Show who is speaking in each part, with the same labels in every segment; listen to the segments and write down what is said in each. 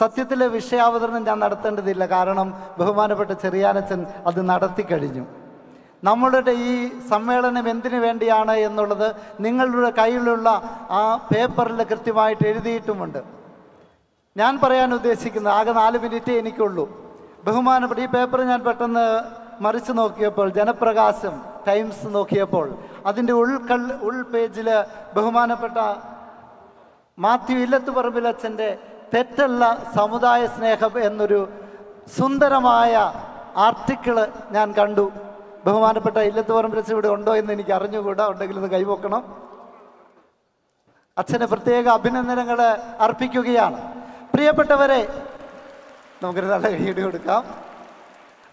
Speaker 1: സത്യത്തിലെ വിഷയാവതരണം ഞാൻ നടത്തേണ്ടതില്ല. കാരണം ബഹുമാനപ്പെട്ട ചെറിയാനച്ചൻ അത് നടത്തി കഴിഞ്ഞു. നമ്മളുടെ ഈ സമ്മേളനം എന്തിനു വേണ്ടിയാണ് എന്നുള്ളത് നിങ്ങളുടെ കയ്യിലുള്ള ആ പേപ്പറിൽ കൃത്യമായിട്ട് എഴുതിയിട്ടുമുണ്ട്. ഞാൻ പറയാൻ ഉദ്ദേശിക്കുന്നത് ആകെ നാല് മിനിറ്റേ എനിക്കുള്ളൂ. ബഹുമാനപ്പെട്ട ഈ പേപ്പർ ഞാൻ പെട്ടെന്ന് മറിച്ച് നോക്കിയപ്പോൾ ജനപ്രകാശം ടൈംസ് നോക്കിയപ്പോൾ അതിന്റെ ഉൾക്കൽ ഉൾ പേജിൽ ബഹുമാനപ്പെട്ട മാത്യു ഇല്ലത്തുപറമ്പിലച്ഛന്റെ തെറ്റല്ല സമുദായ സ്നേഹം എന്നൊരു സുന്ദരമായ ആർട്ടിക്കിൾ ഞാൻ കണ്ടു. ബഹുമാനപ്പെട്ട ഇല്ലത്തുപറമ്പിലച്ഛൻ ഇവിടെ ഉണ്ടോ എന്ന് എനിക്ക് അറിഞ്ഞുകൂടാ. ഉണ്ടെങ്കിൽ ഒന്ന് കൈവക്കണം. അച്ഛന് പ്രത്യേക അഭിനന്ദനങ്ങൾ അർപ്പിക്കുകയാണ്. പ്രിയപ്പെട്ടവരെ നമുക്കൊരു നല്ല കൈയ്യടി കൊടുക്കാം.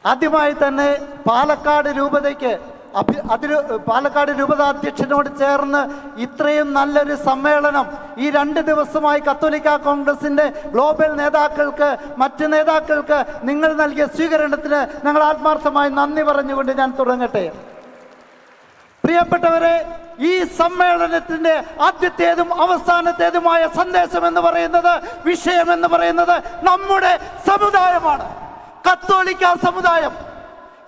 Speaker 1: ആദ്യമായി തന്നെ പാലക്കാട് രൂപതയ്ക്ക് അഭി അതിന് പാലക്കാട് രൂപതാധ്യക്ഷനോട് ചേർന്ന് ഇത്രയും നല്ലൊരു സമ്മേളനം ഈ രണ്ട് ദിവസമായി കത്തോലിക്ക കോൺഗ്രസിന്റെ ഗ്ലോബൽ നേതാക്കൾക്ക് മറ്റ് നേതാക്കൾക്ക് നിങ്ങൾ നൽകിയ സ്വീകരണത്തിന് ഞങ്ങൾ ആത്മാർത്ഥമായി നന്ദി പറഞ്ഞുകൊണ്ട് ഞാൻ തുടങ്ങട്ടെ. പ്രിയപ്പെട്ടവരെ ഈ സമ്മേളനത്തിന്റെ ആദ്യത്തേതും അവസാനത്തേതുമായ സന്ദേശം എന്ന് പറയുന്നത് വിഷയം എന്ന് പറയുന്നത് നമ്മുടെ സമുദായമാണ്. കത്തോലിക്ക സമുദായം.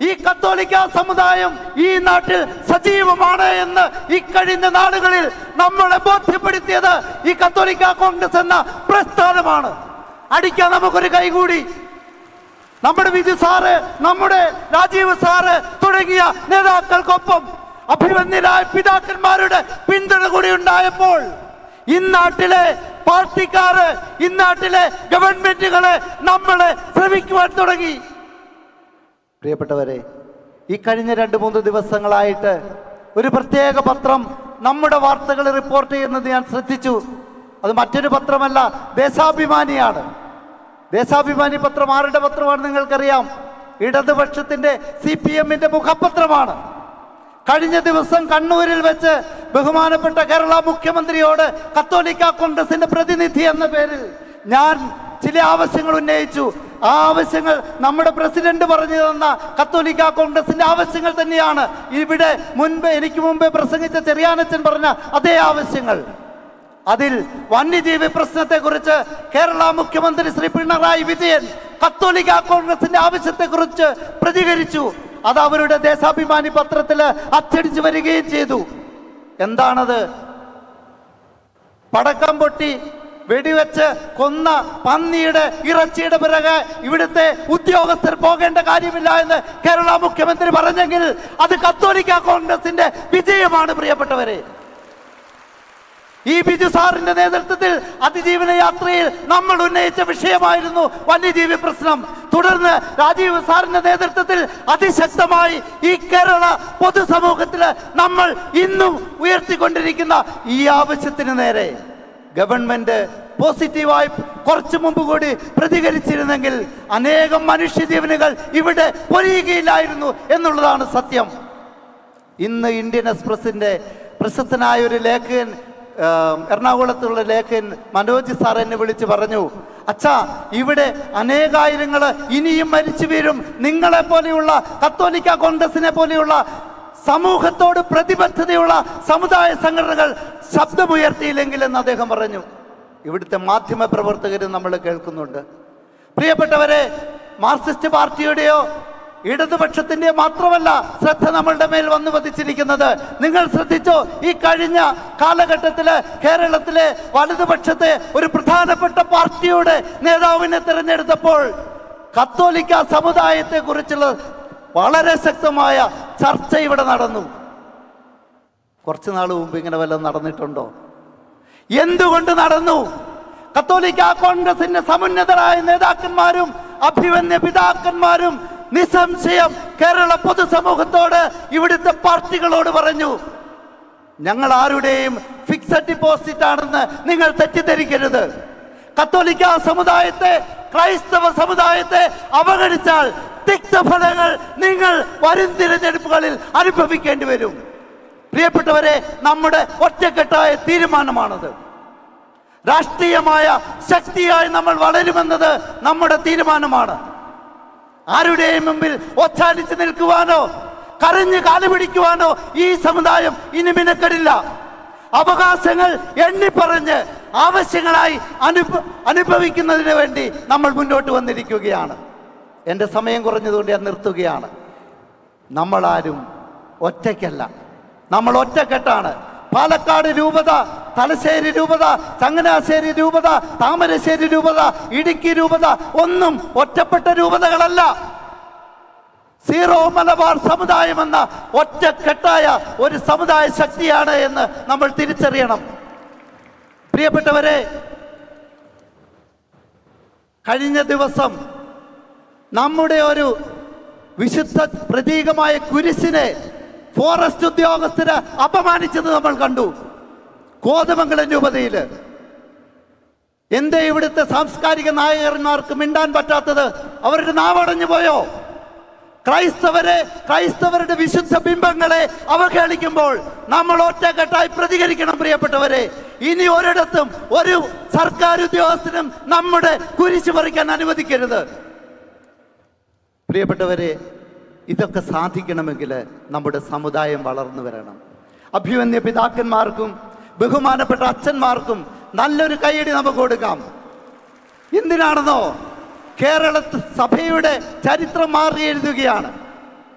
Speaker 1: ഈ കത്തോലിക്ക സമുദായം ഈ നാട്ടിൽ സജീവമാണ് എന്ന് ഇക്കഴിഞ്ഞ നാടുകളിൽ നമ്മളെ ബോധ്യപ്പെടുത്തിയത് ഈ കത്തോലിക്ക കോൺഗ്രസ് എന്ന പ്രസ്ഥാനമാണ്. അടിക്കാൻ നമുക്കൊരു കൈകൂടി. നമ്മുടെ വിജു സാറ് നമ്മുടെ രാജീവ് സാറ് തുടങ്ങിയ നേതാക്കൾക്കൊപ്പം അഭിമന്യരായ പിതാക്കന്മാരുടെ പിന്തുണ കൂടി ഉണ്ടായപ്പോൾ ഇന്നാട്ടിലെ പാർട്ടിക്കാര് ഇന്നാട്ടിലെ ഗവൺമെന്റുകളെ നമ്മളെ ശ്രമിക്കുവാൻ തുടങ്ങി. പ്രിയപ്പെട്ടവരെ ഈ കഴിഞ്ഞ രണ്ട് മൂന്ന് ദിവസങ്ങളായിട്ട് ഒരു പ്രത്യേക പത്രം നമ്മുടെ വാർത്തകൾ റിപ്പോർട്ട് ചെയ്യുന്നത് ഞാൻ ശ്രദ്ധിച്ചു. അത് മറ്റൊരു പത്രമല്ല ദേശാഭിമാനിയാണ്. ദേശാഭിമാനി പത്രം ആരുടെ പത്രമാണ് നിങ്ങൾക്കറിയാം? ഇടതുപക്ഷത്തിന്റെ സി പി എമ്മിന്റെ മുഖപത്രമാണ്. കഴിഞ്ഞ ദിവസം കണ്ണൂരിൽ വെച്ച് ബഹുമാനപ്പെട്ട കേരള മുഖ്യമന്ത്രിയോട് കത്തോലിക്ക കോൺഗ്രസിന്റെ പ്രതിനിധി എന്ന പേരിൽ ഞാൻ ചില ആവശ്യങ്ങൾ ഉന്നയിച്ചു. ആ ആവശ്യങ്ങൾ നമ്മുടെ പ്രസിഡന്റ് പറഞ്ഞു തന്ന കത്തോലിക്ക കോൺഗ്രസിന്റെ ആവശ്യങ്ങൾ തന്നെയാണ്. ഇവിടെ മുൻപ് എനിക്ക് മുമ്പേ പ്രസംഗിച്ച ചെറിയാനച്ചൻ പറഞ്ഞ അതേ ആവശ്യങ്ങൾ. അതിൽ വന്യജീവി പ്രശ്നത്തെ കുറിച്ച് കേരള മുഖ്യമന്ത്രി ശ്രീ പിണറായി വിജയൻ കത്തോലിക്ക കോൺഗ്രസിന്റെ ആവശ്യത്തെ കുറിച്ച് പ്രതികരിച്ചു. അത് അവരുടെ ദേശാഭിമാനി പത്രത്തിൽ അച്ചടിച്ചു വരികയും ചെയ്തു. എന്താണത്? പടക്കം പൊട്ടി വെടിവെച്ച് കൊന്ന പന്നിയുടെ ഇറച്ചിയുടെ പിറകെ ഇവിടുത്തെ ഉദ്യോഗസ്ഥർ പോകേണ്ട കാര്യമില്ല എന്ന് കേരള മുഖ്യമന്ത്രി പറഞ്ഞെങ്കിൽ അത് കത്തോലിക്ക കോൺഗ്രസിന്റെ വിജയമാണ് പ്രിയപ്പെട്ടവരെ. ഈ ബിജു സാറിന്റെ നേതൃത്വത്തിൽ അതിജീവന യാത്രയിൽ നമ്മൾ ഉന്നയിച്ച വിഷയമായിരുന്നു വന്യജീവി പ്രശ്നം. തുടർന്ന് രാജീവ് സാറിന്റെ നേതൃത്വത്തിൽ അതിശക്തമായി ഈ കേരള പൊതുസമൂഹത്തിൽ നമ്മൾ ഇന്നും ഉയർത്തിക്കൊണ്ടിരിക്കുന്ന ഈ ആവശ്യത്തിന് നേരെ. ഗവൺമെന്റ് പോസിറ്റീവായി കുറച്ചു മുമ്പ് കൂടി പ്രതികരിച്ചിരുന്നെങ്കിൽ അനേകം മനുഷ്യജീവനുകൾ ഇവിടെ പൊലിയുകയില്ലായിരുന്നു എന്നുള്ളതാണ് സത്യം. ഇന്ന് ഇന്ത്യൻ എക്സ്പ്രസിന്റെ പ്രശസ്തനായ ഒരു ലേഖകൻ എറണാകുളത്തുള്ള ലേഖകൻ മനോജ് സാർ എന്നെ വിളിച്ച് പറഞ്ഞു അച്ഛാ ഇവിടെ അനേകായിരങ്ങൾ ഇനിയും മരിച്ചു വീഴും. നിങ്ങളെ പോലെയുള്ള കത്തോലിക്ക കോൺഗ്രസിനെ പോലെയുള്ള സമൂഹത്തോട് പ്രതിബദ്ധതയുള്ള സമുദായ സംഘടനകൾ ശബ്ദമുയർത്തിയില്ലെങ്കിൽ എന്ന് അദ്ദേഹം പറഞ്ഞു. ഇവിടുത്തെ മാധ്യമ പ്രവർത്തകരും നമ്മൾ കേൾക്കുന്നുണ്ട്. പ്രിയപ്പെട്ടവരെ മാർക്സിസ്റ്റ് പാർട്ടിയുടെയോ ഇടതുപക്ഷത്തിന്റെ മാത്രമല്ല ശ്രദ്ധ നമ്മളുടെ മേൽ വന്നു പതിച്ചിരിക്കുന്നത് നിങ്ങൾ ശ്രദ്ധിച്ചോ ഈ കഴിഞ്ഞ കാലഘട്ടത്തിൽ കേരളത്തിലെ വലതുപക്ഷത്തെ ഒരു പ്രധാനപ്പെട്ട പാർട്ടിയുടെ നേതാവിനെ തിരഞ്ഞെടുത്തപ്പോൾ കത്തോലിക്ക സമുദായത്തെ കുറിച്ചുള്ള വളരെ ശക്തമായ ചർച്ച ഇവിടെ നടന്നു. കുറച്ച് നാൾ മുമ്പ് ഇങ്ങനെ വല്ല നടന്നിട്ടുണ്ടോ? എന്തുകൊണ്ട് നടന്നു? കത്തോലിക്ക കോൺഗ്രസിന്റെ സമുന്നതരായ നേതാക്കന്മാരും അഭിമന്യ പിതാക്കന്മാരും നിസ്സംശയം കേരള പൊതുസമൂഹത്തോട് ഇവിടുത്തെ പാർട്ടികളോട് പറഞ്ഞു ഞങ്ങൾ ആരുടെയും ഫിക്സഡ് ഡിപ്പോസിറ്റ് ആണെന്ന് നിങ്ങൾ തെറ്റിദ്ധരിക്കരുത്. കത്തോലിക്ക സമുദായത്തെ ക്രൈസ്തവ സമുദായത്തെ അവഗണിച്ചാൽ തിക്തഫലങ്ങൾ നിങ്ങൾ വരും തിരഞ്ഞെടുപ്പുകളിൽ അനുഭവിക്കേണ്ടി വരും. പ്രിയപ്പെട്ടവരെ നമ്മുടെ ഒറ്റക്കെട്ടായ തീരുമാനമാണത്. രാഷ്ട്രീയമായ ശക്തിയായി നമ്മൾ വളരുമെന്നത് നമ്മുടെ തീരുമാനമാണ്. ആരുടെയും മുമ്പിൽ ഒച്ചാലിച്ച് നിൽക്കുവാനോ കരഞ്ഞ് കാലുപിടിക്കുവാനോ ഈ സമുദായം ഇനി മിനക്കെടില്ല. അവകാശങ്ങൾ എണ്ണിപ്പറഞ്ഞ് ആവശ്യങ്ങളായി അനുഭ അനുഭവിക്കുന്നതിന് വേണ്ടി നമ്മൾ മുന്നോട്ട് വന്നിരിക്കുകയാണ്. എന്റെ സമയം കുറഞ്ഞതുകൊണ്ട് ഞാൻ നിർത്തുകയാണ്. നമ്മളാരും ഒറ്റയ്ക്കല്ല. നമ്മൾ ഒറ്റക്കെട്ടാണ്. പാലക്കാട് രൂപത തലശ്ശേരി രൂപത ചങ്ങനാശ്ശേരി രൂപത താമരശ്ശേരി രൂപത ഇടുക്കി രൂപത ഒന്നും ഒറ്റപ്പെട്ട രൂപതകളല്ല. സീറോ മലബാർ സമുദായം എന്ന ഒറ്റക്കെട്ടായ ഒരു സമുദായ ശക്തിയാണ് എന്ന് നമ്മൾ തിരിച്ചറിയണം. പ്രിയപ്പെട്ടവരെ കഴിഞ്ഞ ദിവസം നമ്മുടെ ഒരു വിശുദ്ധ പ്രതീകമായ കുരിശിനെ ഫോറസ്റ്റ് ഉദ്യോഗസ്ഥര് അപമാനിച്ചത് നമ്മൾ കണ്ടു. കോതമംഗലം രൂപതയിൽ എന്തേ ഇവിടുത്തെ സാംസ്കാരിക നായകന്മാർക്ക് മിണ്ടാൻ പറ്റാത്തത്? അവരുടെ നാവടഞ്ഞു പോയോ? ക്രൈസ്തവരെ ക്രൈസ്തവരുടെ വിശുദ്ധ ബിംബങ്ങളെ അവഹേളിക്കുമ്പോൾ നമ്മൾ ഒറ്റക്കെട്ടായി പ്രതികരിക്കണം പ്രിയപ്പെട്ടവരെ. ഇനി ഒരിടത്തും ഒരു സർക്കാർ ഉദ്യോഗസ്ഥനും നമ്മുടെ കുരിശ് പറിക്കാൻ അനുവദിക്കരുത്. പ്രിയപ്പെട്ടവരെ ഇതൊക്കെ സാധിക്കണമെങ്കിൽ നമ്മുടെ സമുദായം വളർന്നു വരണം. അഭിമന്യ പിതാക്കന്മാർക്കും ബഹുമാനപ്പെട്ട അച്ഛന്മാർക്കും നല്ലൊരു കൈയടി നമുക്ക് കൊടുക്കാം. എന്തിനാണെന്നോ? കേരള സഭയുടെ ചരിത്രം മാറി എഴുതുകയാണ്.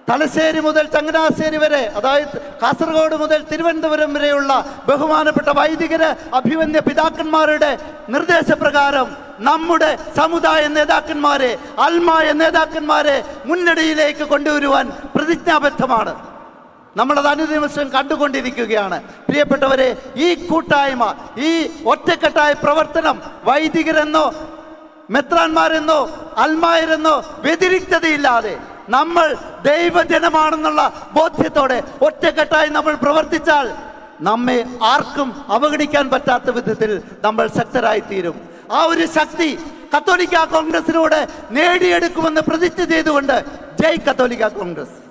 Speaker 1: തലശ്ശേരി മുതൽ ചങ്ങനാശ്ശേരി വരെ അതായത് കാസർഗോഡ് മുതൽ തിരുവനന്തപുരം വരെയുള്ള ബഹുമാനപ്പെട്ട വൈദികര് അഭിമന്യ പിതാക്കന്മാരുടെ നിർദ്ദേശപ്രകാരം നമ്മുടെ സമുദായ നേതാക്കന്മാരെ അൽമായ നേതാക്കന്മാരെ മുന്നണിയിലേക്ക് കൊണ്ടുവരുവാൻ പ്രതിജ്ഞാബദ്ധമാണ്. നമ്മളത് അനുദിവസം കണ്ടുകൊണ്ടിരിക്കുകയാണ്. പ്രിയപ്പെട്ടവരെ ഈ കൂട്ടായ്മ ഈ ഒറ്റക്കെട്ടായ പ്രവർത്തനം വൈദികരെന്നോ മെത്രാന്മാരെന്നോ അൽമായരെന്നോ വ്യതിരിക്തതയില്ലാതെ നമ്മൾ ദൈവജനമാണെന്നുള്ള ബോധ്യത്തോടെ ഒറ്റക്കെട്ടായി നമ്മൾ പ്രവർത്തിച്ചാൽ നമ്മെ ആർക്കും അവഗണിക്കാൻ പറ്റാത്ത വിധത്തിൽ നമ്മൾ ശക്തരായി തീരും ആ ഒരു ശക്തി കത്തോലിക്ക കോൺഗ്രസിലൂടെ നേടിയെടുക്കുമെന്ന് പ്രതിജ്ഞ ചെയ്തുകൊണ്ട് ജയ് കത്തോലിക്ക കോൺഗ്രസ്.